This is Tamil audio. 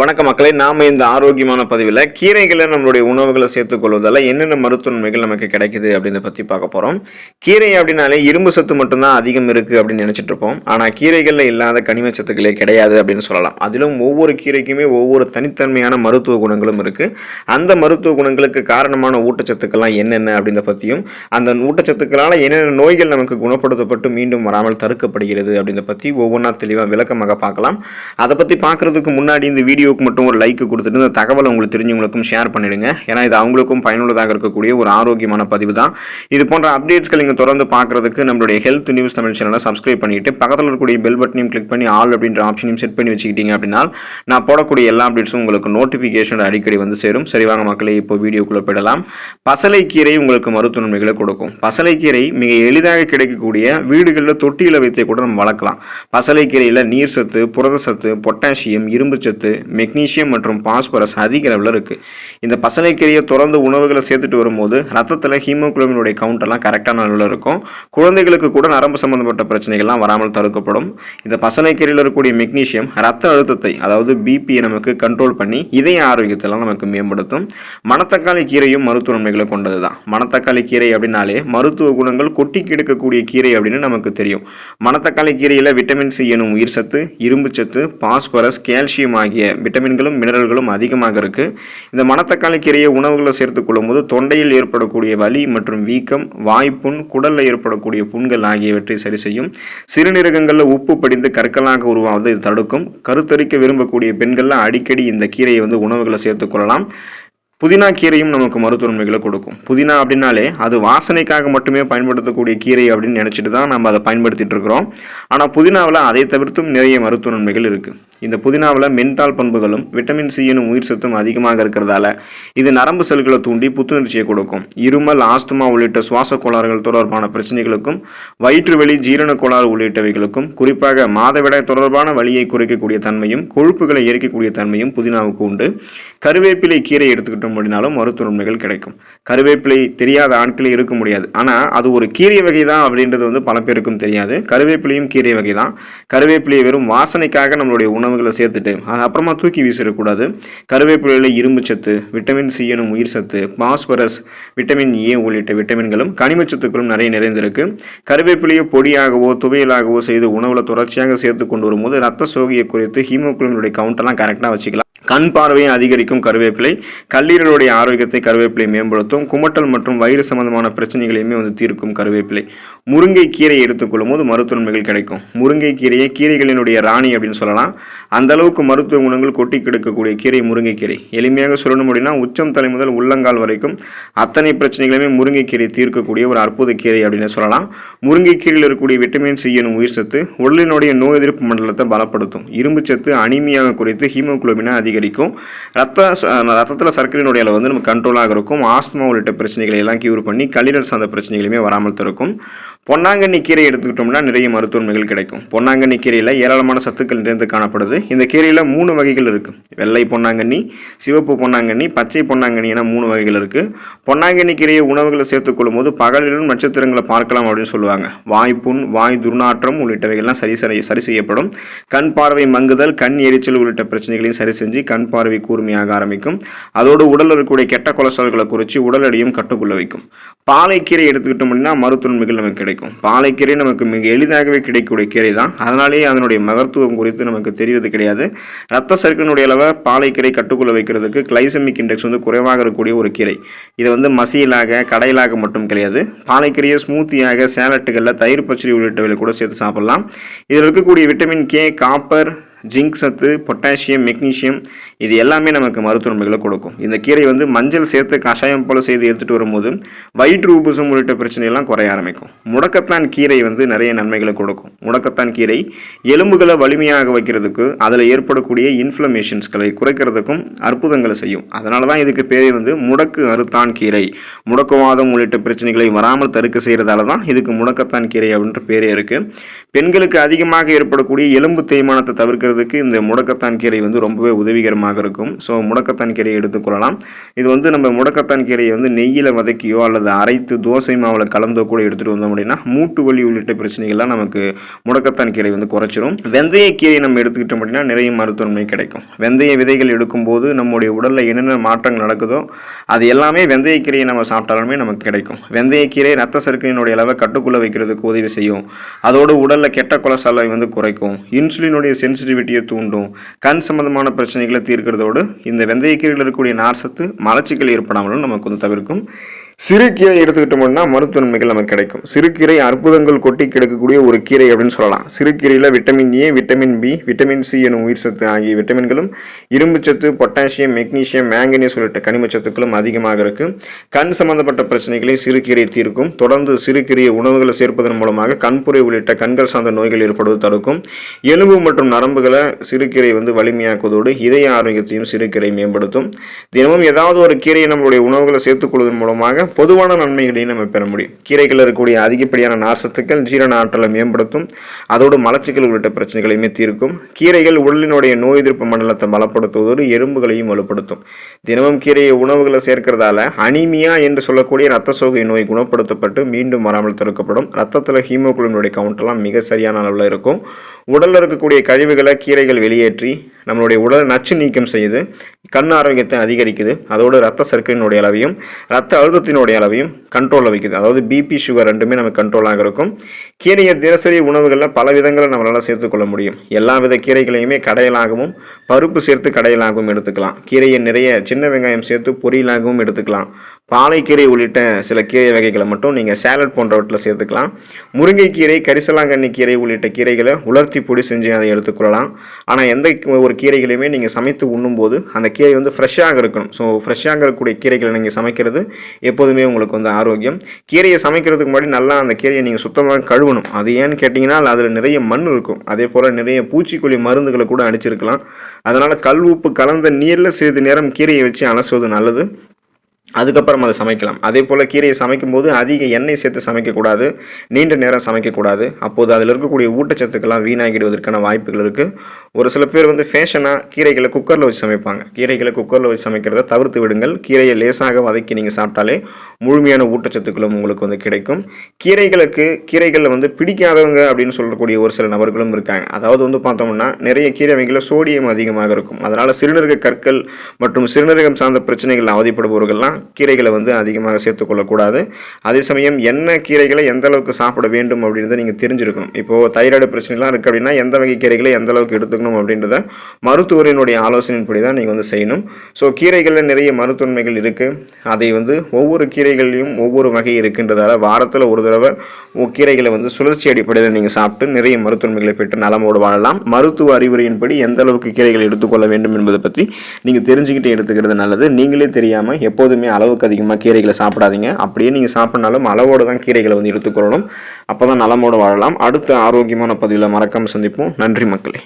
வணக்க மக்களை நாம் இந்த ஆரோக்கியமான பதிவில் கீரைகளை நம்மளுடைய உணவுகளை சேர்த்துக்கொள்வதால் என்னென்ன மருத்துவ நன்மைகள் நமக்கு கிடைக்குது அப்படின்றத பற்றி பார்க்க போகிறோம் கீரை அப்படின்னாலே இரும்பு சத்து மட்டும்தான் அதிகம் இருக்குது அப்படின்னு நினச்சிட்டு இருப்போம். ஆனால் கீரைகளில் இல்லாத கனிம சத்துக்களே கிடையாது அப்படின்னு சொல்லலாம். அதிலும் ஒவ்வொரு கீரைக்குமே ஒவ்வொரு தனித்தன்மையான மருத்துவ குணங்களும் இருக்குது அந்த மருத்துவ குணங்களுக்கு காரணமான ஊட்டச்சத்துக்கள்லாம் என்னென்ன அப்படின்றத பற்றியும் அந்த ஊட்டச்சத்துக்களால் என்னென்ன நோய்கள் நமக்கு குணப்படுத்தப்பட்டு மீண்டும் வராமல் தடுக்கப்படுகிறது அப்படின்றத பற்றி ஒவ்வொன்றா தெளிவாக விளக்கமாக பார்க்கலாம். அதை பற்றி பார்க்குறதுக்கு முன்னாடி இந்த வீடியோ வீடியோவுக்கு மட்டும் ஒரு லைக் கொடுத்துட்டு இந்த தகவலை உங்களுக்கு தெரிஞ்சவங்களுக்கும் ஷேர் பண்ணிடுங்க. ஏன்னா இது அவங்களுக்கும் பயனுள்ளதாக இருக்கக்கூடிய ஒரு ஆரோக்கியமான பதிவு தான். இது போன்ற அப்டேட்ஸ்கள் நீங்கள் தொடர்ந்து பார்க்குறதுக்கு நம்மளுடைய ஹெல்த் நியூஸ் தமிழ் சேனலை சப்ஸ்கிரைப் பண்ணிட்டு பக்கத்தில் இருக்கக்கூடிய பெல் பட்டனையும் கிளிக் பண்ணி ஆல் அப்படின்ற ஆப்ஷனையும் செட் பண்ணி வச்சுக்கிட்டீங்க அப்படின்னா நான் போடக்கூடிய எல்லா அப்டேட்ஸும் உங்களுக்கு நோட்டிஃபிகேஷன் அடிக்கடி வந்து சேரும். சரி வாங்க மக்களே இப்போ வீடியோக்குள்ளே போயிடலாம். பசலைக்கீரை உங்களுக்கு மருத்துவ நன்மைகளை கொடுக்கும் பசலைக்கீரை மிக எளிதாக கிடைக்கக்கூடிய வீடுகளில் தொட்டியில் வைத்தே கூட நம்ம வளர்க்கலாம். பசலைக்கீரையில் நீர் சத்து புரத சத்து பொட்டாசியம் இரும்பு சத்து மெக்னீஷியம் மற்றும் பாஸ்பரஸ் அதிக அளவில் இருக்குது இந்த பசலைக்கீரையை தொடர்ந்து உணவுகளை சேர்த்துட்டு வரும்போது ரத்தத்தில் ஹீமோகுளோபினுடைய கவுண்டெல்லாம் கரெக்டான அளவில் இருக்கும். குழந்தைகளுக்கு கூட நரம்பு சம்பந்தப்பட்ட பிரச்சனைகள்லாம் வராமல் தடுக்கப்படும். இந்த பசலைக்கீரையில் இருக்கக்கூடிய மெக்னீஷியம் ரத்த அழுத்தத்தை அதாவது பிபியை நமக்கு கண்ட்ரோல் பண்ணி இதய ஆரோக்கியத்தெல்லாம் நமக்கு மேம்படுத்தும். மணத்தக்காளி கீரையும் மருத்துவ நன்மைகளை கொண்டது தான் மணத்தக்காளி கீரை அப்படின்னாலே மருத்துவ குணங்கள் கொட்டி கிடக்கக்கூடிய கீரை அப்படின்னு நமக்கு தெரியும். மணத்தக்காளி கீரையில் விட்டமின் சி எனும் உயிர் சத்து இரும்பு சத்து பாஸ்பரஸ் கால்சியம் ஆகிய விட்டமின்களும் மினரல்களும் அதிகமாக இருக்கு. இந்த மணத்தக்காளி கீரையை உணவுகளை சேர்த்துக் கொள்ளும்போது தொண்டையில் ஏற்படக்கூடிய வலி மற்றும் வீக்கம் வாய்ப்புண் குடலில் ஏற்படக்கூடிய புண்கள் ஆகியவற்றை சரி செய்யும். சிறுநீரகங்களில் உப்பு படிந்து கற்களாக உருவாவது இது தடுக்கும். கருத்தரிக்க விரும்பக்கூடிய பெண்கள்லாம் அடிக்கடி இந்த கீரையை வந்து உணவுகளை சேர்த்துக்கொள்ளலாம் புதினா கீரையும் நமக்கு மருத்துவன்மைகளை கொடுக்கும். புதினா அப்படின்னாலே அது வாசனைக்காக மட்டுமே பயன்படுத்தக்கூடிய கீரை அப்படின்னு நினச்சிட்டு தான் நம்ம அதை பயன்படுத்திட்டு இருக்கிறோம். ஆனால் புதினாவில் அதை தவிர்த்தும் நிறைய மருத்துவ நன்மைகள் இருக்குது இந்த புதினாவில் மென்டால் பண்புகளும் விட்டமின் சி எனும் உயிர் சத்தும் அதிகமாக இருக்கிறதால இது நரம்பு செல்களை தூண்டி புத்துணர்ச்சியை கொடுக்கும். இருமல் ஆஸ்துமா உள்ளிட்ட சுவாச கோளாறுகள் தொடர்பான பிரச்சனைகளுக்கும் வயிற்று வலி ஜீரண கோளாறு உள்ளிட்டவைகளுக்கும் குறிப்பாக மாதவிடாய் தொடர்பான வலியை குறைக்கக்கூடிய தன்மையும் கொழுப்புகளை எரிக்கக்கூடிய தன்மையும் புதினாவுக்கு உண்டு. கருவேப்பிலை கீரை எடுத்துக்கிட்டோம் அப்படின்னாலும் மருத்துவ நன்மைகள் கிடைக்கும். கருவேப்பிலை தெரியாத ஆட்களே இருக்க முடியாது. ஆனால் அது ஒரு கீரை வகை தான் அப்படின்றது வந்து பல பேருக்கும் தெரியாது. கருவேப்பிலையும் கீரை வகை தான் கருவேப்பிலையை வெறும் வாசனைக்காக நம்மளுடைய உணவுகளை சேர்த்துட்டு அது அப்புறமா தூக்கி வீசிடக்கூடாது. கருவேப்பிலையில் இரும்பு சத்து விட்டமின் சி எனும் உயிர் சத்து பாஸ்பரஸ் விட்டமின் ஏ உள்ளிட்ட விட்டமின்களும் கனிமச்சத்துக்களும் நிறைய நிறைந்திருக்கு. கருவேப்பிலையை பொடியாகவோ துவையலாகவோ செய்து உணவில் தொடர்ச்சியாக சேர்த்து கொண்டு வரும்போது ரத்த சோகையை குறைத்து ஹீமோகுளோபினுடைய கவுண்டெல்லாம் கரெக்டாக வச்சுக்கலாம். கண் பார்வையை அதிகரிக்கும் கருவேப்பிலை. கல்லீரலுடைய ஆரோக்கியத்தை கருவேப்பிலை மேம்படுத்தும் குமட்டல் மற்றும் வயிறு சம்பந்தமான பிரச்சனைகளையுமே வந்து தீர்க்கும் கருவேப்பிலை. முருங்கை கீரையை எடுத்துக்கொள்ளும் போது மருத்துவன்மைகள் கிடைக்கும். முருங்கை கீரையை கீரைகளினுடைய ராணி அப்படின்னு சொல்லலாம். அந்த அளவுக்கு மருத்துவ குணங்கள் கொட்டி கிடக்கக்கூடிய கீரை முருங்கை கீரை. எளிமையாக சொல்லணும் அப்படின்னா உச்சம் தலை முதல் உள்ளங்கால் வரைக்கும் அத்தனை பிரச்சனைகளையுமே முருங்கைக்கீரை தீர்க்கக்கூடிய ஒரு அற்புத கீரை அப்படின்னு சொல்லலாம். முருங்கை கீரையில் இருக்கக்கூடிய விட்டமின் சி எனும் உயிர் சத்து உடலினுடைய நோய் எதிர்ப்பு மண்டலத்தை பலப்படுத்தும். இரும்பு சத்து அனிமியாக குறைத்து ஹீமோகுளோபினை அதிகரிக்கும். ரத்த ரத்தத்தில் சர்க்கரை சர்க்கரையினுடைய அளவு வந்து நம்ம கண்ட்ரோலாக இருக்கும். ஆஸ்துமா உள்ளிட்ட பிரச்சனைகளை எல்லாம் கியூர் பண்ணி கல்லீரல் சார்ந்த பிரச்சனைகளுமே வராமல் தடுக்கும். பொன்னாங்கண்ணி கீரை எடுத்துக்கிட்டோம்னா நிறைய மருத்துவமைகள் கிடைக்கும். பொன்னாங்கண்ணி கீரையில் ஏராளமான சத்துக்கள் நிறைந்து காணப்படுது. இந்த கீரையில் மூணு வகைகள் இருக்குது வெள்ளை பொன்னாங்கண்ணி சிவப்பு பொன்னாங்கண்ணி பச்சை பொன்னாங்கண்ணி என மூணு வகைகள் இருக்குது பொன்னாங்கண்ணி கீரையை உணவுகளை சேர்த்துக்கொள்ளும் போது பகலிலும் நட்சத்திரங்களை பார்க்கலாம் அப்படின்னு சொல்லுவாங்க. வாய்ப்புண் வாய் துர்நாற்றம் உள்ளிட்டவைகள்லாம் சரி சரி சரி செய்யப்படும். கண் பார்வை மங்குதல் கண் எரிச்சல் உள்ளிட்ட பிரச்சனைகளையும் சரி செஞ்சு கண் பார்வை கூர்மையாக ஆரம்பிக்கும். அதோடு உடலில் இருக்கக்கூடிய கெட்ட கொலஸ்ட்ரால்களை குறித்து உடல் எடையும் கட்டுக்குள்ள வைக்கும். பாலைக்கீரை எடுத்துக்கிட்டோம் அப்படின்னா மருத்துவ நமக்கு கிடைக்கும். பாலைக்கீரை நமக்கு மிக எளிதாகவே கிடைக்கக்கூடிய கீரை தான். அதனாலேயே அதனுடைய மகத்துவம் குறித்து நமக்கு தெரிவது கிடையாது. ரத்த சர்க்கரையினுடைய அளவை பாலைக்கீரை கட்டுக்குள்ள வைக்கிறதுக்கு கிளைசமிக் இண்டெக்ஸ் வந்து குறைவாக இருக்கக்கூடிய ஒரு கீரை. இதை வந்து மசியலாக கடையிலாக மட்டும் கிடையாது. பாலைக்கீரையை ஸ்மூத்தியாக சேலட்டுகளில் தயிர் பச்சடி உள்ளிட்டவைகளை கூட சேர்த்து சாப்பிடலாம். இதில் இருக்கக்கூடிய விட்டமின் கே காப்பர் ஜிங்க் சத்து பொட்டாசியம் மெக்னீஷியம் இது எல்லாமே நமக்கு மருத்துவ நன்மைகளை கொடுக்கும். இந்த கீரை வந்து மஞ்சள் சேர்த்து கஷாயம் போல் செய்து எடுத்துகிட்டு வரும்போது வயிற்று உபுசம் உள்ளிட்ட பிரச்சனையெல்லாம் குறைய ஆரம்பிக்கும். முடக்கத்தான் கீரை வந்து நிறைய நன்மைகளை கொடுக்கும். முடக்கத்தான் கீரை எலும்புகளை வலிமையாக வைக்கிறதுக்கு அதில் ஏற்படக்கூடிய இன்ஃப்ளமேஷன்ஸ்களை குறைக்கிறதுக்கும் அற்புதங்களை செய்யும். அதனால தான் இதுக்கு பேர் வந்து முடக்கு அறுத்தான் கீரை. முடக்குவாதம் உள்ளிட்ட பிரச்சனைகளை வராமல் தடுக்க செய்கிறதால தான் இதுக்கு முடக்கத்தான் கீரை அப்படின்ற பேரே இருக்குது பெண்களுக்கு அதிகமாக ஏற்படக்கூடிய எலும்பு தேய்மானத்தை தவிர்க்க குறைக்கிறதுக்கு இந்த முடக்கத்தான் கீரை வந்து ரொம்பவே உதவிகரமாக இருக்கும். ஸோ முடக்கத்தான் கீரையை எடுத்துக்கொள்ளலாம் இது வந்து நம்ம முடக்கத்தான் கீரையை வந்து நெய்யில் வதக்கியோ அல்லது அரைத்து தோசை மாவில் கலந்தோ கூட எடுத்துகிட்டு வந்தோம் அப்படின்னா மூட்டு வலி உள்ளிட்ட பிரச்சனைகள்லாம் நமக்கு முடக்கத்தான் கீரை வந்து குறைச்சிரும். வெந்தய கீரை நம்ம எடுத்துக்கிட்டோம் அப்படின்னா நிறைய மருத்துவமனை கிடைக்கும். வெந்தய விதைகள் எடுக்கும்போது நம்முடைய உடலில் என்னென்ன மாற்றங்கள் நடக்குதோ அது எல்லாமே வெந்தயக்கீரையை நம்ம சாப்பிட்டாலுமே நமக்கு கிடைக்கும். வெந்தயக்கீரை ரத்த சர்க்கரையினுடைய அளவை கட்டுக்குள்ளே வைக்கிறதுக்கு உதவி செய்யும். அதோடு உடலில் கெட்ட கொலஸ்ட்ராலை வந்து குறைக்கும். இன்சுலினுடைய சென்சிட்டிவிட்டியை தூண்டும். கண் சம்பந்தமான பிரச்சனைகளை தீர்க்கிறதோடு இந்த வெந்தயக்கீரையில் இருக்கக்கூடிய நார்சத்து மலச்சிக்கல் ஏற்படாமலும் நமக்கு வந்து தவிர்க்கும். சிறுகீரை எடுத்துக்கிட்டோம்னா மருத்துவ நன்மைகள் நமக்கு கிடைக்கும். சிறுகீரை அற்புதங்கள் கொட்டி கிடக்கக்கூடிய ஒரு கீரை அப்படின்னு சொல்லலாம். சிறுகீரையில் vitamin A vitamin B vitamin C எனும் உயிர் சத்து ஆகிய விட்டமின்களும் இரும்பு சத்து பொட்டாசியம் மெக்னீசியம் மேங்கனீஸ் உள்ளிட்ட கனிம சத்துக்களும் அதிகமாக இருக்கு. கண் சம்பந்தப்பட்ட பிரச்சனைகளை சிறுகீரை தீர்க்கும். தொடர்ந்து சிறுகீரையை உணவுகளை சேர்ப்பதன் மூலமாக கண்புரை உள்ளிட்ட கண்கள் சார்ந்த நோய்கள் ஏற்படுவது தடுக்கும். எலும்பு மற்றும் நரம்புகளை சிறுகீரை வந்து வலிமையாக்குவதோடு இதய ஆரோக்கியத்தையும் சிறுகீரை மேம்படுத்தும். தினமும் ஏதாவது ஒரு கீரையை நம்மளுடைய உணவுகளை சேர்த்துக்கொள்வதன் மூலமாக பொதுவான நன்மைகளையும் நம்ம பெற முடியும். கீரைகளில் இருக்கக்கூடிய அதிகப்படியான நாசத்துக்கள் ஜீரண ஆற்றலை மேம்படுத்தும். அதோடு மலச்சிக்கல் உள்ளிட்ட பிரச்சனைகளையுமே தீர்க்கும். கீரைகள் உடலினுடைய நோய் எதிர்ப்பு மண்டலத்தை பலப்படுத்துவதோடு எறும்புகளையும் வலுப்படுத்தும். தினமும் கீரையை உணவுகளை சேர்க்கிறதால அனீமியா என்று சொல்லக்கூடிய ரத்த சோகை நோய் குணப்படுத்தப்பட்டு மீண்டும் வராமல் தடுக்கப்படும். ரத்தத்தில் ஹீமோகுளோபினுடைய கவுண்டெல்லாம் மிக சரியான அளவில் இருக்கும். உடலில் இருக்கக்கூடிய கழிவுகளை கீரைகள் வெளியேற்றி நம்மளுடைய உடல் நச்சு நீக்கம் செய்யுது. கண் ஆரோக்கியத்தை அதிகரிக்குது. அதோடு ரத்த சர்க்கரையினுடைய அளவையும் ரத்த அழுத்தத்தினுடைய அளவையும் கண்ட்ரோலில் வைக்குது. அதாவது பிபி சுகர் ரெண்டுமே நமக்கு கண்ட்ரோலாக இருக்கும். கீரையை தினசரி உணவுகளில் பல விதங்களை நம்மளால் சேர்த்துக்கொள்ள முடியும். எல்லா வித கீரைகளையுமே கடையலாகவும் பருப்பு சேர்த்து கடையலாகவும் எடுத்துக்கலாம். கீரையை நிறைய சின்ன வெங்காயம் சேர்த்து பொரியலாகவும் எடுத்துக்கலாம். பாலைக்கீரை உள்ளிட்ட சில கீரை வகைகளை மட்டும் நீங்கள் சேலட் போன்றவற்றில் சேர்த்துக்கலாம். முருங்கைக்கீரை கரிசலாங்கண்ணி கீரை உள்ளிட்ட கீரைகளை உலர்த்தி பொடி செஞ்சு அதை எடுத்துக்கொள்ளலாம் ஆனால் எந்த ஒரு கீரைகளையுமே நீங்கள் சமைத்து உண்ணும்போது அந்த கீரை வந்து ஃப்ரெஷ்ஷாக இருக்கணும். ஸோ ஃப்ரெஷ்ஷாக இருக்கக்கூடிய கீரைகளை நீங்கள் சமைக்கிறது எப்போதுமே உங்களுக்கு வந்து ஆரோக்கியம். கீரையை சமைக்கிறதுக்கு முன்னாடி நல்லா அந்த கீரையை நீங்கள் சுத்தமாக கழுவணும். அது ஏன்னு கேட்டிங்கன்னா அதில் நிறைய மண் இருக்கும். அதே போல் நிறைய பூச்சிக்கொல்லி மருந்துகளை கூட அடிச்சிருக்கலாம். அதனால் கல் உப்பு கலந்த நீரில் சிறிது நேரம் கீரையை வச்சு அலசுவது நல்லது. அதுக்கப்புறம் அதை சமைக்கலாம். அதே போல் கீரையை சமைக்கும்போது அதிக எண்ணெய் சேர்த்து சமைக்கக்கூடாது. நீண்ட நேரம் சமைக்கக்கூடாது. அப்போது அதில் இருக்கக்கூடிய ஊட்டச்சத்துக்கெல்லாம் வீணாகிடுவதற்கான வாய்ப்புகள் இருக்குது ஒரு சில பேர் வந்து ஃபேஷனாக கீரைகளை குக்கரில் வச்சு சமைப்பாங்க. கீரைகளை குக்கரில் வச்சு சமைக்கிறத தவிர்த்து விடுங்கள். கீரையை லேசாக வதக்கி நீங்கள் சாப்பிட்டாலே முழுமையான ஊட்டச்சத்துக்களும் உங்களுக்கு வந்து கிடைக்கும். கீரைகளுக்கு கீரைகளில் வந்து பிடிக்காதவங்க அப்படின்னு சொல்லக்கூடிய ஒரு சில நபர்களும் இருக்காங்க. அதாவது வந்து பார்த்தோம்னா நிறைய கீரை வகைகளில் சோடியம் அதிகமாக இருக்கும். அதனால் சிறுநீரக கற்கள் மற்றும் சிறுநீரகம் சார்ந்த பிரச்சனைகள் அவதிப்படுபவர்கள்லாம் கீரைகளை வந்து அதிகமாக சேர்த்துக்கொள்ளக்கூடாது அதே சமயம் என்ன கீரைகளை எந்த அளவுக்கு சாப்பிட வேண்டும் அப்படின்றத நீங்கள் தெரிஞ்சிருக்கணும். இப்போது தைராய்டு பிரச்சனைலாம் இருக்குது அப்படின்னா எந்த வகை கீரைகளை எந்த அளவுக்கு எடுத்துக்கணும் அப்படின்றத மருத்துவரினுடைய ஆலோசனையின்படி தான் நீங்கள் வந்து செய்யணும். ஸோ கீரைகளில் நிறைய மருத்துவன்மைகள் இருக்குது அதை வந்து ஒவ்வொரு கீரைகள்லையும் ஒவ்வொரு வகை இருக்குன்றதால வாரத்தில் ஒரு தடவை கீரைகளை வந்து சுழற்சி அடிப்படையில் நீங்கள் சாப்பிட்டு நிறைய மருத்துவன்மைகளை பெற்று நலமோடு வாழலாம். மருத்துவ அறிவுரையின்படி எந்த அளவுக்கு கீரைகளை எடுத்துக்கொள்ள வேண்டும் என்பதை பற்றி நீங்கள் தெரிஞ்சுக்கிட்டே எடுத்துக்கிறது நல்லது. நீங்களே தெரியாமல் எப்போதுமே அளவுக்கு அதிகமாக கீரைகளை சாப்பிடாதீங்க. அப்படியே நீங்கள் சாப்பிட்னாலும் அளவோடு தான் கீரைகளை வந்து எடுத்துக்கொள்ளணும் அப்போ தான் நலமோடு வாழலாம். அடுத்த ஆரோக்கியமான பதிவில் மறக்காமல் சந்திப்போம். நன்றி மக்களே.